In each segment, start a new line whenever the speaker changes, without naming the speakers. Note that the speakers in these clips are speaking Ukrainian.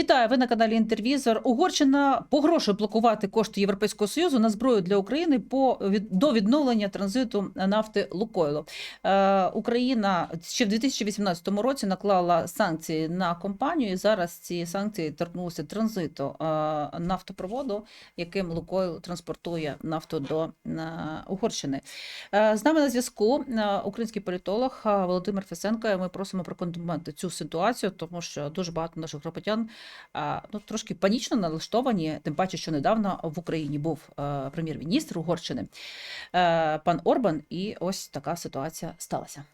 Вітаю, ви на каналі Інтервізор. Угорщина погрошує блокувати кошти Європейського союзу на зброю для України по від до відновлення транзиту нафти Лукойлу. Е, Україна ще в 2018 році наклала санкції на компанію. і Зараз ці санкції торкнулися транзиту е, нафтопроводу, яким Лукойл транспортує нафту до е, Угорщини. Е, З нами на зв'язку е, український політолог е, Володимир Фесенко. Ми просимо прокоментувати цю ситуацію, тому що дуже багато наших громадян ну, трошки панічно налаштовані, тим паче, що недавно в Україні був е, прем'єр-міністр Угорщини е, пан Орбан, і ось така ситуація сталася.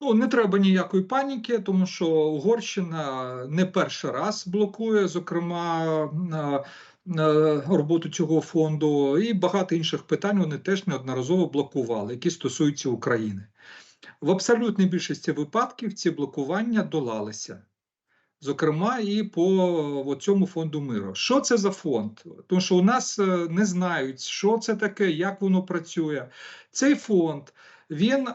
Ну, не треба ніякої паніки, тому що Угорщина не перший раз блокує, зокрема, е, роботу цього фонду, і багато інших питань вони теж неодноразово блокували, які стосуються України. В абсолютній більшості випадків ці блокування долалися. Зокрема, і по цьому фонду миру. Що це за фонд? Тому що у нас е, не знають, що це таке, як воно працює. Цей фонд він е,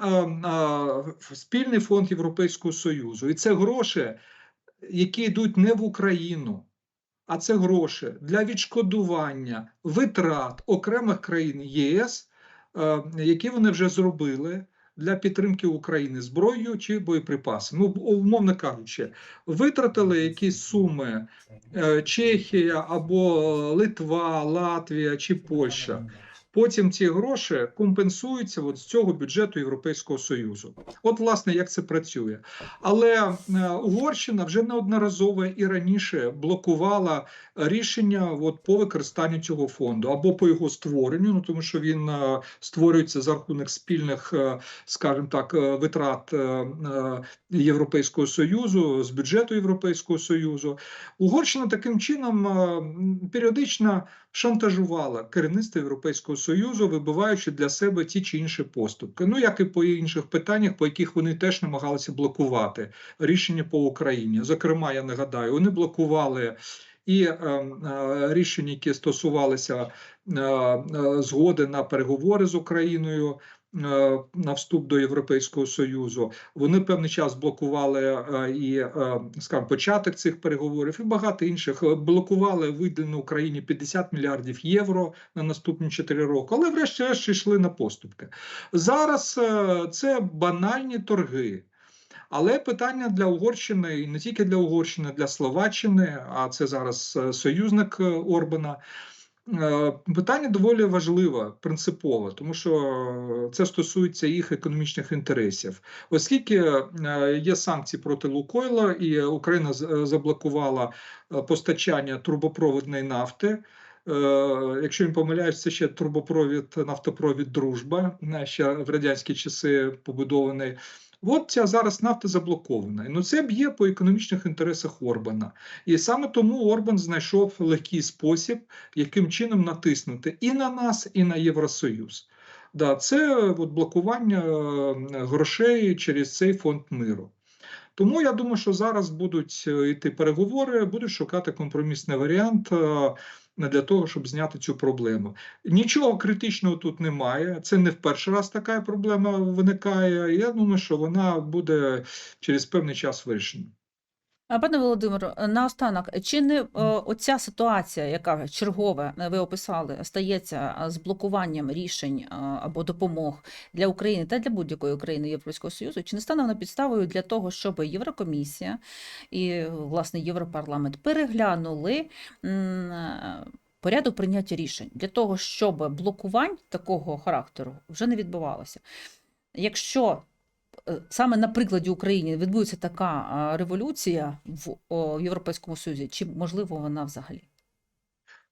е, спільний фонд Європейського Союзу, і це гроші, які йдуть не в Україну, а це гроші для відшкодування витрат окремих країн ЄС, е, які вони вже зробили. Для підтримки України зброєю чи боєприпасами, ну умовно кажучи, витратили якісь суми е, Чехія або Литва, Латвія чи Польща. Потім ці гроші компенсуються от з цього бюджету Європейського Союзу. От, власне, як це працює. Але е, Угорщина вже неодноразово і раніше блокувала рішення от, по використанню цього фонду або по його створенню, ну тому що він е, створюється за рахунок спільних, е, скажімо так, витрат Європейського Союзу з бюджету Європейського Союзу. Угорщина таким чином періодично шантажувала керівництво Європейського Союзу, вибиваючи для себе ті чи інші поступки. Ну як і по інших питаннях, по яких вони теж намагалися блокувати рішення по Україні. Зокрема, я нагадаю, вони блокували. І е, е, рішення, які стосувалися е, е, згоди на переговори з Україною на вступ до Європейського Союзу, вони певний час блокували е, і е, скажімо, початок цих переговорів, і багато інших Е, блокували видану Україні 50 мільярдів євро на наступні 4 роки, але врешті-решт йшли на поступки. Зараз е, це банальні торги. Але питання для Угорщини і не тільки для Угорщини, для Словаччини, а це зараз е, союзник е, Орбана. Е, Питання доволі важливе, принципове, тому що це стосується їх економічних інтересів. Оскільки е, є санкції проти Лукойла, і Україна заблокувала е, постачання трубопровідної нафти. Якщо не помиляюсь, це ще трубопровід, нафтопровід Дружба, ще в радянські часи побудований. От ця зараз нафта заблокована. Ну це б'є по економічних інтересах Орбана. І саме тому Орбан знайшов легкий спосіб, яким чином натиснути і на нас, і на Євросоюз. Да, це от блокування е, грошей через цей фонд миру. Тому я думаю, що зараз будуть е, йти переговори, будуть шукати компромісний варіант е, для того, щоб зняти цю проблему. Нічого критичного тут немає. Це не в перший раз така проблема виникає. Я думаю, що вона буде через певний час вирішена.
Пане Володимиру, наостанок, чи не е, оця ситуація, яка чергова, е, ви описали, стається е, з блокуванням рішень е, або допомог для України та для будь-якої країни Європейського Союзу, чи не стане вона підставою для того, щоб Єврокомісія і власне Європарламент переглянули е, порядок прийняття рішень для того, щоб блокувань такого характеру вже не відбувалося? Якщо е, саме на прикладі України відбудеться така революція в о, Європейському Союзі, чи можливо вона взагалі?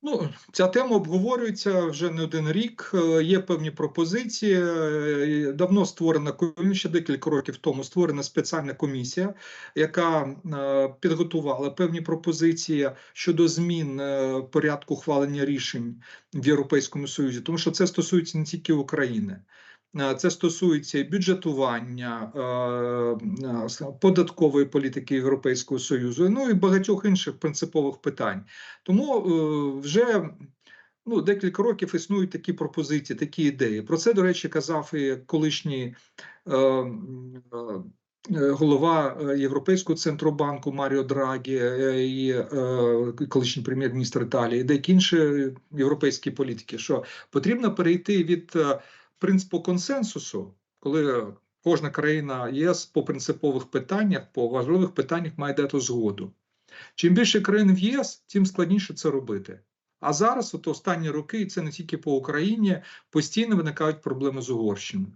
Ну, ця тема обговорюється вже не один рік. е, Є певні пропозиції. е, Давно створена ще декілька років тому створена спеціальна комісія, яка е, підготувала певні пропозиції щодо змін е, порядку ухвалення рішень в Європейському Союзі, тому що це стосується не тільки України. Е, Це стосується бюджетування, е, е, податкової політики Європейського Союзу, ну і багатьох інших принципових питань. Тому вже ну, декілька років існують такі пропозиції, такі ідеї. Про це, до речі, казав і колишній голова Європейського центробанку Маріо Драгі і колишній прем'єр-міністр Італії, і деякі інші європейські політики, що потрібно перейти від принципу консенсусу, коли кожна країна ЄС по принципових питаннях, по важливих питаннях має дати згоду. Чим більше країн в ЄС, тим складніше це робити. А зараз, от останні роки, і це не тільки по Україні, постійно виникають проблеми з Угорщиною.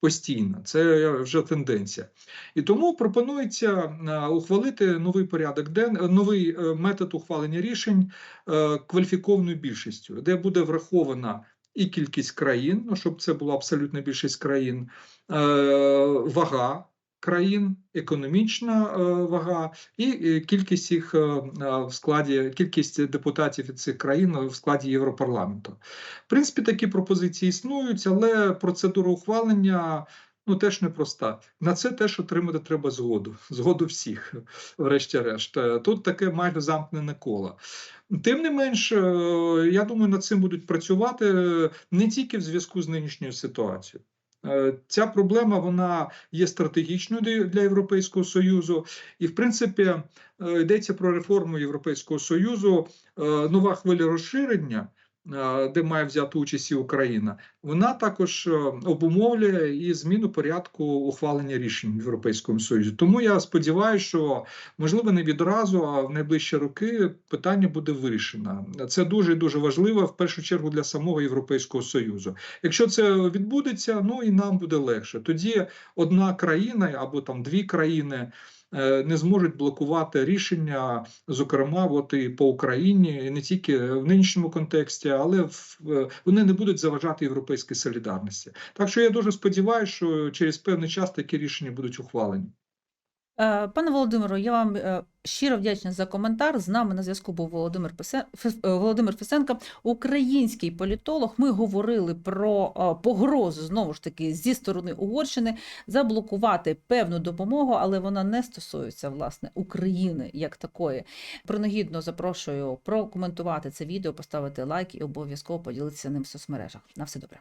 Постійно, це вже тенденція. І тому пропонується е, ухвалити новий порядок ден, новий е, метод ухвалення рішень е, кваліфікованою більшістю, де буде врахована і кількість країн, ну щоб це була абсолютна більшість країн, е, вага країн, економічна е, вага і е, кількість їх в складі, кількість депутатів від цих країн в складі Європарламенту. В принципі, такі пропозиції існують, але процедура ухвалення. Ну, теж непроста. На це теж отримати треба згоду, згоду всіх, врешті-решт. Е, Тут таке майже замкнене коло. Тим не менш, е, я думаю, над цим будуть працювати е, не тільки в зв'язку з нинішньою ситуацією. Ця проблема вона є стратегічною для- Європейського Союзу, і в принципі йдеться про реформу Європейського Союзу. Нова хвиля розширення, де має взяти участь і Україна, вона також е, обумовлює і зміну порядку ухвалення рішень в Європейському Союзі. Тому я сподіваюся, що можливо не відразу, а в найближчі роки питання буде вирішено. Це дуже дуже важливо в першу чергу для самого Європейського Союзу. Якщо це відбудеться, ну і нам буде легше. Тоді одна країна або там дві країни. Е, Не зможуть блокувати рішення, зокрема, от і по Україні, і не тільки в нинішньому контексті, але в, вони не будуть заважати європейській солідарності. Так що я дуже сподіваюся, що через певний час такі рішення будуть ухвалені.
Е, Пане Володимиро, я вам е, щиро вдячна за коментар. З нами на зв'язку був Володимир е, Володимир Фесенко, український політолог. Ми говорили про погрозу знову ж таки зі сторони Угорщини заблокувати певну допомогу, але вона не стосується власне України як такої. Принагідно запрошую прокоментувати це відео, поставити лайк і обов'язково поділитися ним в соцмережах. На все добре.